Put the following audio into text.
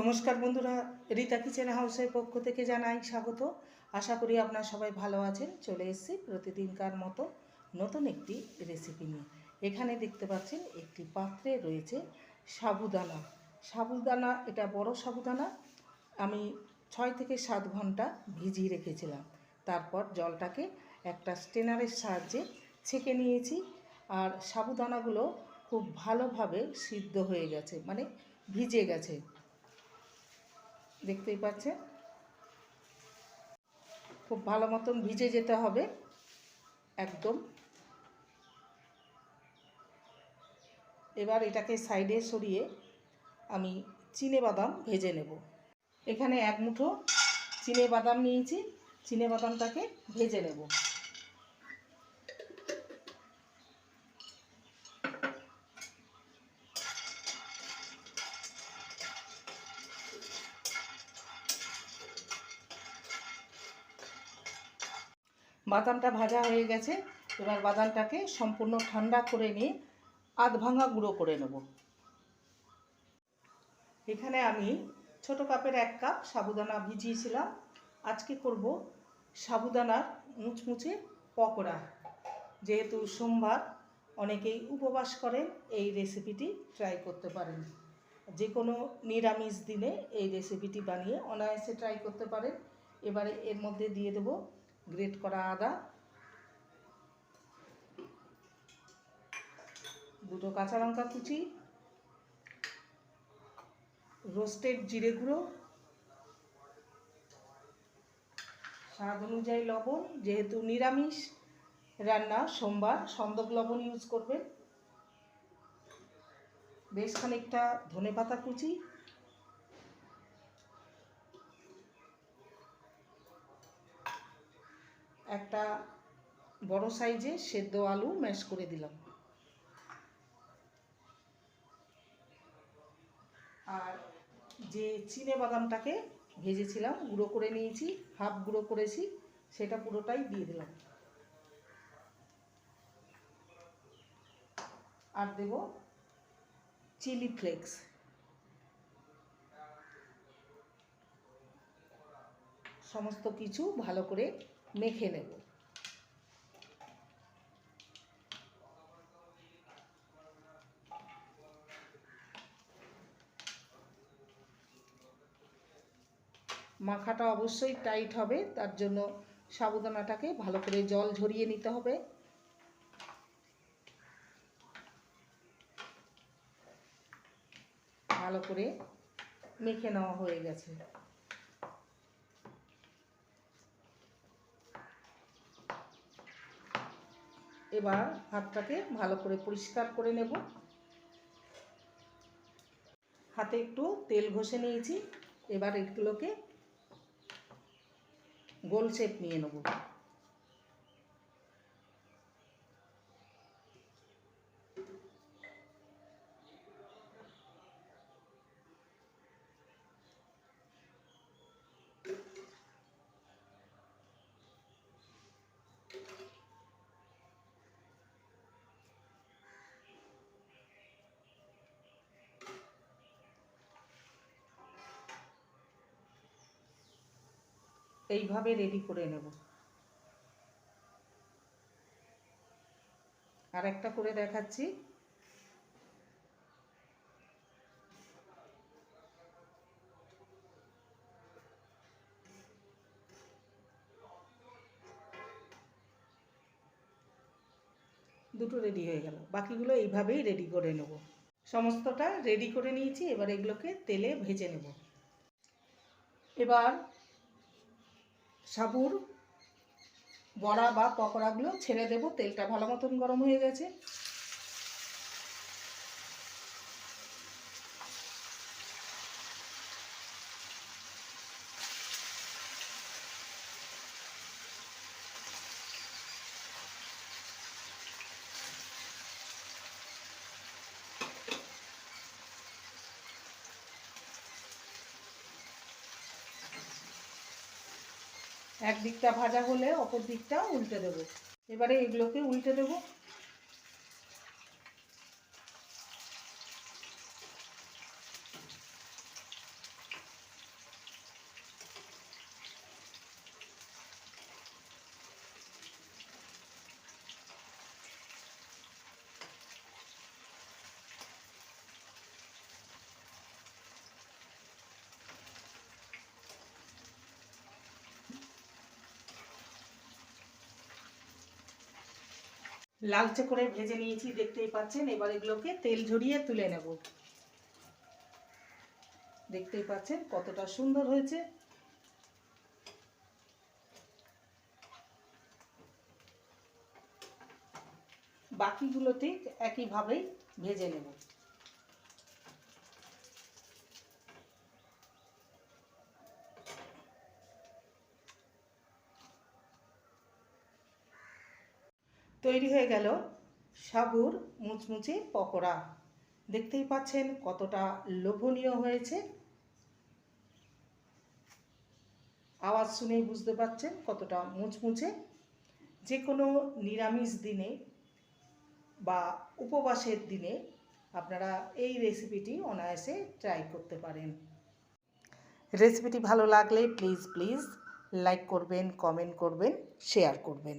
নমস্কার বন্ধুরা, রীতা কিচেন হাউসের পক্ষ থেকে জানাই স্বাগত। আশা করি আপনারা সবাই ভালো আছেন। চলে এসেছি প্রতিদিনকার মতো নতুন একটি রেসিপি নিয়ে। এখানে দেখতে পাচ্ছেন একটি পাত্রে রয়েছে সাবুদানা। সাবুদানা, এটা বড় সাবুদানা। আমি ছয় থেকে সাত ঘণ্টা ভিজিয়ে রেখেছিলাম। তারপর জলটাকে একটা স্টেনারের সাহায্যে ছেঁকে নিয়েছি। আর সাবুদানাগুলো খুব ভালোভাবে সিদ্ধ হয়ে গেছে মানে ভিজে গেছে। দেখতেই পাচ্ছেন। খুব ভালো মতন ভিজে যেতে হবে, একদম। এবার এটাকে সাইডে সরিয়ে আমি চিনে বাদাম ভেজে নেব। এখানে এক মুঠো চিনে বাদাম নিয়েছি, চিনে বাদামটাকে ভেজে নেব। বাদামটা ভাজা হয়ে গেছে। এবার বাদামটাকে সম্পূর্ণ ঠান্ডা করে নিয়ে আধ ভাঙা গুঁড়ো করে নেব। এখানে আমি ছোট কাপের এক কাপ সাবুদানা ভিজিয়েছিলাম। আজকে করব সাবুদানার মুচমুচে পকোড়া। যেহেতু সোমবার, অনেকেই উপবাস করেন, এই রেসিপিটি ট্রাই করতে পারেন। যে কোনো নিরামিষ দিনে এই রেসিপিটি বানিয়ে অনায়াসে ট্রাই করতে পারেন। এবারে এর মধ্যে দিয়ে দেবো গ্রেট করা আদা। দুটো কাঁচা লঙ্কা কুচি। রোস্টেড জিরে গুঁড়ো। স্বাদ অনুযায়ী লবণ, যেহেতু নিরামিষ, রান্না সোমবার, সন্দক লবণ ইউজ করবেন। বেশ খানিকটা ধনে পাতা কুচি। একটা বড় সাইজে সেদ্ধ আলু ম্যাশ করে দিলাম। আর যে চিনে বাদামটাকে ভেজেছিলাম, গুঁড়ো করে নিয়েছি, হাফ গুঁড়ো করেছি, সেটা পুরোটাই দিয়ে দিলাম। আর দেব চিলি ফ্লেক্স। সমস্ত কিছু ভালো করে মেখে নেব। মাখাটা অবশ্যই টাইট হবে, তার জন্য সাবুদানাটাকে ভালো করে জল ঝরিয়ে নিতে হবে। ভালো করে মেখে নেওয়া হয়ে গেছে। এবার হাতটাকে ভালো করে পরিষ্কার করে নেব। হাতে একটু তেল ঘষে নিয়েছি। এবার এগুলোকে গোল শেপ নিয়ে নেব। এইভাবে রেডি করে নেব। আর একটা করে দেখাচ্ছি। দুটো রেডি হয়ে গেল। বাকিগুলো এইভাবেই রেডি করে নেব। সমস্তটা রেডি করে নিয়েছি। এবার এগুলোকে তেলে ভেজে নেব। এবার সাবুর বড়া বা পকোড়াগুলো ছেড়ে দেব তেলটা ভালো মতন গরম হয়ে গেছে। এক দিকটা ভাজা হলে অপর দিকটা উল্টে দেবো। এবারে এগুলোকে উল্টে দেব। লালচে করে ভেজে নিয়েছি, দেখতেই পাচ্ছেন। এবার এগুলোকে তেল ঝরিয়ে তুলে নেব। দেখতেই পাচ্ছেন কতটা সুন্দর হয়েছে। বাকিগুলো ঠিক একইভাবেই ভেজে নেব। তৈরি হয়ে গেল সাবুর মুচমুচে পকোড়া। দেখতেই পাচ্ছেন কতটা লোভনীয় হয়েছে। আওয়াজ শুনেই বুঝতে পারছেন কতটা মুচমুচে। যে কোনো নিরামিষ দিনে বা উপবাসের দিনে আপনারা এই রেসিপিটি অনায়াসে ট্রাই করতে পারেন। রেসিপিটি ভালো লাগলে প্লিজ প্লিজ লাইক করবেন কমেন্ট করবেন শেয়ার করবেন।